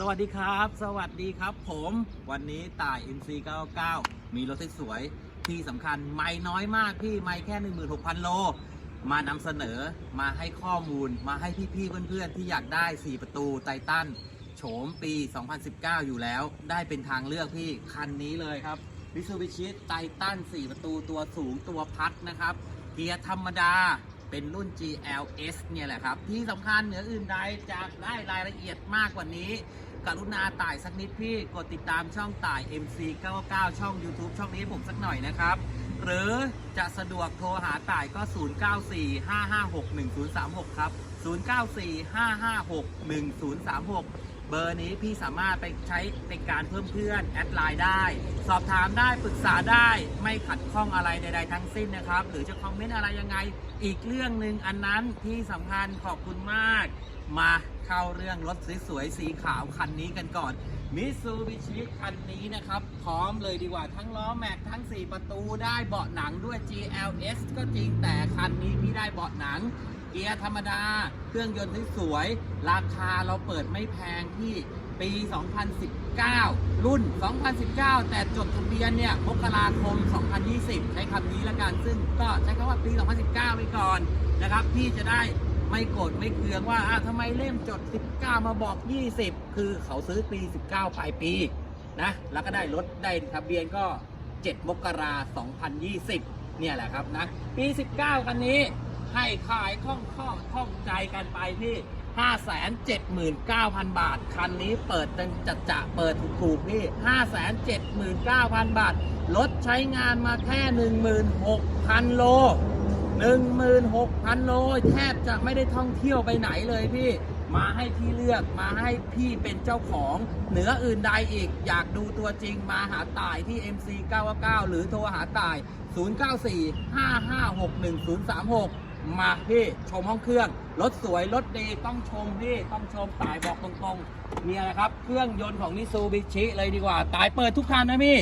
สวัสดีครับ สวัสดีครับ ผมวันนี้ต่าย NC 99 มีรถสวยๆที่สำคัญไม่น้อยมากพี่ไม่แค่ 16,000 โล มานำเสนอมาให้ข้อมูลมาให้พี่ๆเพื่อนๆ ที่อยากได้ 4 ประตูไททันโฉมปี 2019 อยู่แล้ว ได้เป็นทางเลือกพี่ คันนี้เลยครับ Mitsubishi Titan 4ประตูตัวสูงตัวพัดนะครับ เกียร์ธรรมดา เป็นรุ่น GLS เนี่ยแหละครับ ที่สำคัญเหนืออื่นใดจะได้รายละเอียดมากกว่านี้ กรุณาต่ายสักนิดพี่ กดติดตามช่องต่าย MC 99ช่อง YouTube ช่องนี้ผมสักหน่อยนะครับ หรือจะสะดวกโทรหาต่ายก็ 0945561036 ครับ 0945561036 เบอร์นี้พี่สามารถไปใช้ในการเพิ่มเพื่อนแอดไลน์ได้ สอบถามได้ปรึกษาได้ไม่ขัดข้องอะไรใดๆทั้งสิ้นนะครับ หรือจะคอมเมนต์อะไรยังไง อีกเรื่องหนึ่งอันนั้นที่สำคัญขอบคุณมาก มาเข้าเรื่องรถสวยๆสีขาวคันนี้กันก่อนมิซูบิชิคันนี้นะครับ พร้อมเลยดีกว่าทั้งล้อแม็กทั้ง 4 ประตูได้เบาะหนังด้วย GLS ก็จริงแต่คันนี้พี่ได้เบาะหนัง กียร์ธรรมดา เครื่องยนต์ที่สวยราคาเราเปิดไม่แพงที่ปี 2019 รุ่น 2019 แต่จดทะเบียนเนี่ยมกราคม 2020 ใช้คำนี้ละกัน ซึ่งก็ใช้คำว่าปี 2019 ไปก่อนนะครับพี่จะได้ไม่โกรธไม่เคืองว่าอ้าวทำไมเล่มจด 19 มาบอก 20 คือเขาซื้อปี 19 ปลายปีนะ แล้วก็ได้รถได้ทะเบียนก็ 7 มกราคม2020 เนี่ยแหละครับนะ ปี 19 คันนี้ ให้ขายคล่องข้อข้องใจกันไปที่579,000บาท คันนี้เปิดเป็นจัดจะเปิดถูกๆพี่579,000บาทรถใช้งานมาแค่16,000โล16,000โลแทบจะไม่ได้ท่องเที่ยวไปไหนเลยพี่ มาให้พี่เลือกมาให้พี่เป็นเจ้าของ เหนืออื่นใดอีก อยากดูตัวจริงมาหาต่ายที่ MC 999หรือโทรหาต่าย 0945561036 มาพี่ชมห้องเครื่อง รถสวย รถดีต้องชมพี่ ต้องชมตายบอกตรงๆเนี่ยแหละครับ เครื่องยนต์ของนิซูบิชิเลยดีกว่า ตายเปิดทุกคันนะพี่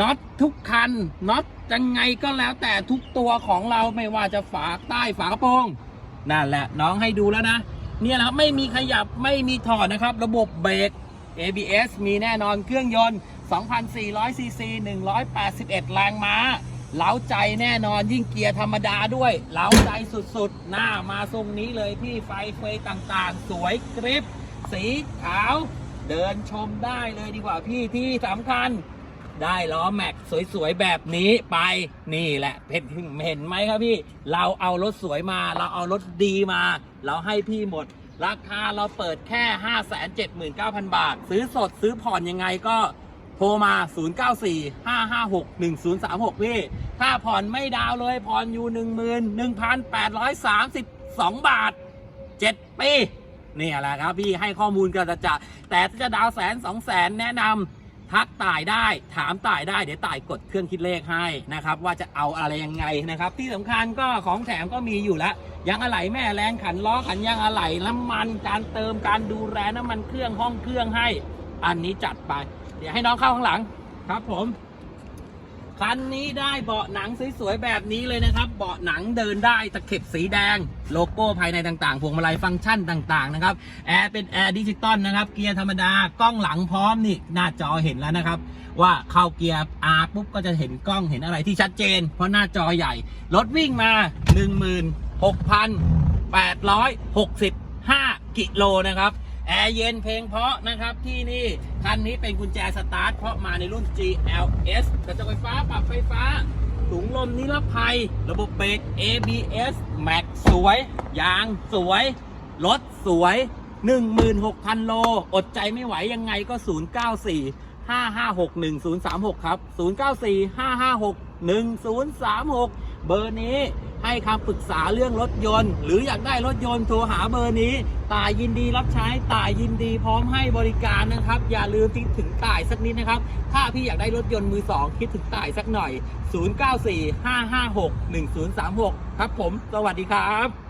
น็อตทุกคันน็อตยังไงก็แล้วแต่ทุกตัวของเราไม่ว่าจะฝาใต้ฝากระโปรงนั่นแหละน้องให้ดูแล้วนะ เนี่ยแหละครับไม่มีขยับไม่มีถอดนะครับ ระบบเบรก ABS มีแน่นอนเครื่องยนต์ 2,400ซีซี181 แรงม้า เล้าใจแน่นอนยิ่งเกียร์ธรรมดาด้วยเล้าใจสุดๆ หน้ามาทรงนี้เลยพี่ไฟเฟยต่างๆ สวยกริปสีขาว เดินชมได้เลยดีกว่าพี่ที่สำคัญ ได้ล้อแม็กสวยๆ แบบนี้ไปนี่แหละเห็นเห็นไหมครับพี่ เราเอารถสวยมา เราเอารถดีมา เราให้พี่หมด ราคาเราเปิดแค่ 579,000 บาท ซื้อสดซื้อผ่อนยังไงก็ โทรมา 0945561036 พี่ ถ้าผ่อนไม่ดาวเลย ผ่อนอยู่ 11,832 บาท 7 ปีนี่แหละครับพี่ให้ข้อมูลกันจะ แต่จะดาวแสนสองแสนแนะนำทักต่ายได้ ถามต่ายได้ เดี๋ยวต่ายกดเครื่องคิดเลขให้นะครับ ว่าจะเอาอะไรยังไงนะครับ ที่สำคัญก็ของแถมก็มีอยู่แล้วยางอะไหล่แม่แรงขันล้อขันยางอะไหล่น้ำมันการเติมการดูแลน้ำมันเครื่องห้องเครื่องให้ อันนี้จัดไป เดี๋ยวให้น้องเข้าข้างหลังครับผมคันนี้ได้เบาะหนังสวยๆแบบนี้เลยนะครับ เบาะหนังเดินได้ตะเข็บสีแดง โลโก้ภายในต่างๆพวงมาลัยฟังก์ชันต่างๆนะครับแอร์เป็นแอร์ดิจิตอลนะครับ เกียร์ธรรมดากล้องหลังพร้อมนี่หน้าจอเห็นแล้วนะครับ ว่าเข้าเกียร์ R ปุ๊บก็จะเห็นกล้องเห็นอะไรที่ชัดเจน เพราะหน้าจอใหญ่ รถวิ่งมา 16,865กิโลนะครับ แอร์เย็นเพลงเพราะนะครับที่นี่คันนี้เป็นกุญแจสตาร์ทเพราะมาในรุ่น GLS กระจกไฟฟ้าปรับไฟฟ้าถุงลมนิรภัย ระบบเบรก ABS Max สวย ยางสวย รถสวย 16,000 โล อดใจไม่ไหวยังไงก็ 094 5561036 ครับ 094 5561036 เบอร์นี้ ให้คำปรึกษาเรื่องรถยนต์ หรืออยากได้รถยนต์โทรหาเบอร์นี้ตายยินดีรับใช้ตายยินดีพร้อมให้บริการนะครับ อย่าลืมคิดถึงต่ายสักนิดนะครับ ถ้าพี่อยากได้รถยนต์มือสองคิดถึงต่ายสักหน่อย 094 556 1036 ครับผม สวัสดีครับ